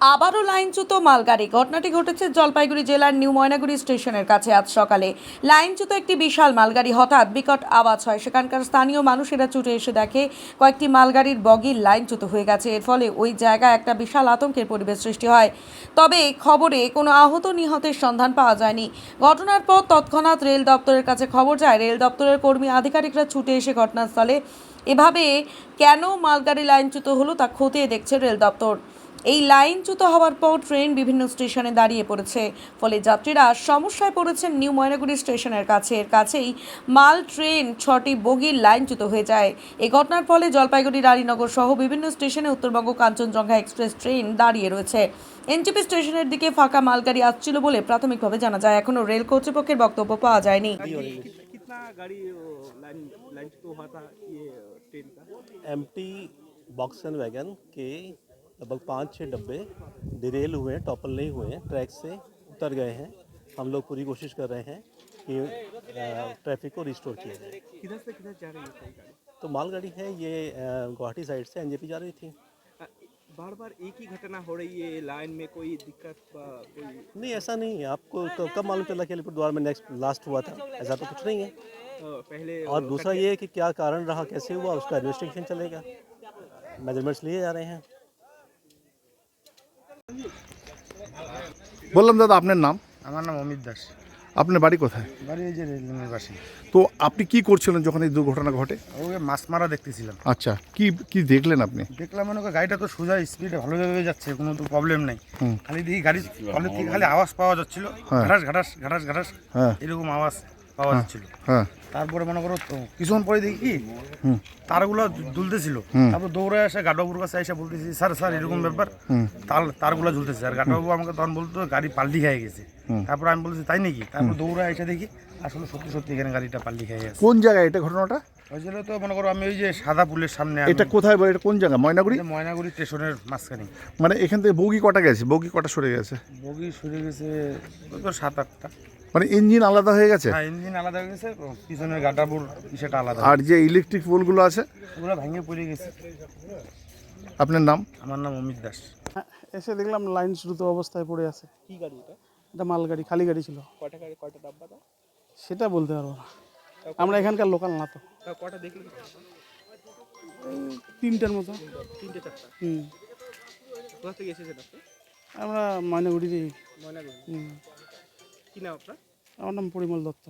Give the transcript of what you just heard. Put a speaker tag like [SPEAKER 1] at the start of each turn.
[SPEAKER 1] আবারও লাইনচ্যুত মালগাড়ি। ঘটনাটি ঘটেছে জলপাইগুড়ি জেলার নিউ ময়নাগুড়ি স্টেশনের কাছে আজ সকালে। লাইনচ্যুত একটি বিশাল মালগাড়ি হঠাৎ বিকট আওয়াজ হয়। সেখানকার স্থানীয় মানুষেরা ছুটে এসে দেখে কয়েকটি মালগাড়ির বগি লাইনচ্যুত হয়ে গেছে। এর ফলে ওই জায়গায় একটা বিশাল আতঙ্কের পরিবেশ সৃষ্টি হয়। তবে খবরে কোনো আহত নিহতের সন্ধান পাওয়া যায়নি। ঘটনার পর তৎক্ষণাৎ রেল দপ্তরের কাছে খবর যায়। রেল দপ্তরের কর্মী আধিকারিকরা ছুটে এসে ঘটনাস্থলে এভাবে কেন মালগাড়ি লাইনচ্যুত হলো তা খতিয়ে দেখছে রেল দপ্তর। এই লাইনচ্যুত হওয়ার পর ট্রেন বিভিন্ন স্টেশনে দাঁড়িয়ে পড়েছে ফলে যাত্রীরা সমস্যায় পড়েছেন নিউ ময়নাগুড়ি স্টেশনের কাছে এর কাছেই মাল ট্রেন ছটি বগির লাইনচ্যুত হয়ে যায় এই ঘটনার ফলে জলপাইগুড়ি রানীনগর সহ বিভিন্ন স্টেশনে উত্তরবঙ্গ কাঞ্চনজঙ্ঘা এক্সপ্রেস ট্রেন দাঁড়িয়ে রয়েছে এনটিপি স্টেশনের দিকে ফাঁকা মালগাড়ি আসছিল বলে প্রাথমিকভাবে জানা যায় এখনও রেল কর্তৃপক্ষের বক্তব্য পাওয়া যায়নি
[SPEAKER 2] कित- कितना गाड़ी वो लाइन लाइन तो हुआ था ये ट्रेन का
[SPEAKER 3] empty box and wagon के लगभग पाँच छः डब्बे डिरेल हुए हैं टॉपल नहीं हुए हैं ट्रैक से उतर गए हैं। हम लोग पूरी कोशिश कर रहे हैं कि ट्रैफ़िक को रिस्टोर किया जाए।
[SPEAKER 2] किधर से किधर जा रही है
[SPEAKER 3] तो मालगाड़ी है ये गुवाहाटी साइड से एनजेपी जा रही थी।
[SPEAKER 2] बार बार एक ही घटना हो रही है लाइन में कोई दिक्कत कोई?
[SPEAKER 3] नहीं ऐसा नहीं है। आपको कब मालूम चला कि अलीपुर द्वार में नेक्स्ट लास्ट हुआ था? ऐसा तो कुछ नहीं है।
[SPEAKER 2] पहले
[SPEAKER 3] और दूसरा ये है कि क्या कारण रहा कैसे हुआ उसका इन्वेस्टिगेशन चलेगा। मेजरमेंट्स लिए जा रहे हैं।
[SPEAKER 4] বললাম দাদা আপনার নাম?
[SPEAKER 5] আমার নাম অমিত দাস।
[SPEAKER 4] আপনার বাড়ি কোথায়?
[SPEAKER 5] বাড়ি এই যে রেললাইনের পাশে
[SPEAKER 4] তো আপনি কি করছিলেন যখন এই দুর্ঘটনা ঘটে?
[SPEAKER 5] ওকে মাছ মারা দেখতেছিলাম।
[SPEAKER 4] আচ্ছা কি কি দেখলেন আপনি?
[SPEAKER 5] দেখলাম মনে করি গাড়িটা তো সোজা স্পিডে ভালো ভালোভাবে যাচ্ছে কোনো তো প্রবলেম নেই। খালি দেখি গাড়ি খালি আওয়াজ পাওয়া যাচ্ছিল।
[SPEAKER 4] হ্যাঁ।
[SPEAKER 5] ঘাটাস ঘাটাস ঘাটাস ঘাটাস
[SPEAKER 4] হ্যাঁ।
[SPEAKER 5] এরকম আওয়াজ। পাওয়া ছিল
[SPEAKER 4] হ্যাঁ।
[SPEAKER 5] তারপরে মনে করো কিছুক্ষণ পরে দেখি কি। তারগুলো দুলতেছিল। তারপর দৌড়ে এসে গাডবাবুর কাছে এসে বলতেছি স্যার স্যার এরকম ব্যাপার। তার তারগুলো ঝুলতেছে। আর গাডবাবু আমাকে তখন বলতো গাড়ি পাল্টি খেয়ে গেছে। তারপর আমি বলছি তাই নাকি? তারপর দৌড়া এসে দেখি আসলে সত্যি সত্যি এখানে গাড়িটা পাল্লি খেয়ে গেছে।
[SPEAKER 4] কোন জায়গায় এটা ঘটনাটা?
[SPEAKER 5] তো মনে করো আমি ওই যে সাদা পুলের সামনে
[SPEAKER 4] এটা কোথায় বলে এটা কোন জায়গা? ময়নাগুড়ি?
[SPEAKER 5] ময়নাগুড়ি স্টেশনের মাঝখানে।
[SPEAKER 4] মানে এখান থেকে বগি কটা গেছে? বগি কটা সরে গেছে?
[SPEAKER 5] বগি সরে গেছে তো সাত আটটা।
[SPEAKER 4] মানে ইঞ্জিন আলাদা হয়ে গেছে?
[SPEAKER 5] হ্যাঁ ইঞ্জিন আলাদা হয়ে গেছে পিছনের গাটাবুর সেটা আলাদা।
[SPEAKER 4] আর যে ইলেকট্রিক পোলগুলো আছে?
[SPEAKER 5] ওগুলো ভেঙে পড়ে গেছে।
[SPEAKER 4] আপনার নাম?
[SPEAKER 5] আমার নাম অমিত দাস।
[SPEAKER 6] এসে দেখলাম লাইন শুরুতে অবস্থায় পড়ে আছে।
[SPEAKER 2] কি গাড়ি এটা?
[SPEAKER 6] এটা মালগাড়ি খালি গাড়ি ছিল।
[SPEAKER 2] কটা গাড়ি কটা ডাব্বা था
[SPEAKER 6] সেটা বলতে পারব না। আমরা এখানকার লোকাল না তো।
[SPEAKER 2] তা কটা দেখলেন
[SPEAKER 6] এই তিনটার মতো।
[SPEAKER 2] তিনটে চারটা?
[SPEAKER 6] হুম।
[SPEAKER 2] কোথা থেকে এসেছেন আপনি
[SPEAKER 6] আমরা
[SPEAKER 2] ময়নাগুড়ি
[SPEAKER 6] হুম।
[SPEAKER 2] কি নাম আপনার?
[SPEAKER 6] আমার নাম পরিমল দত্ত।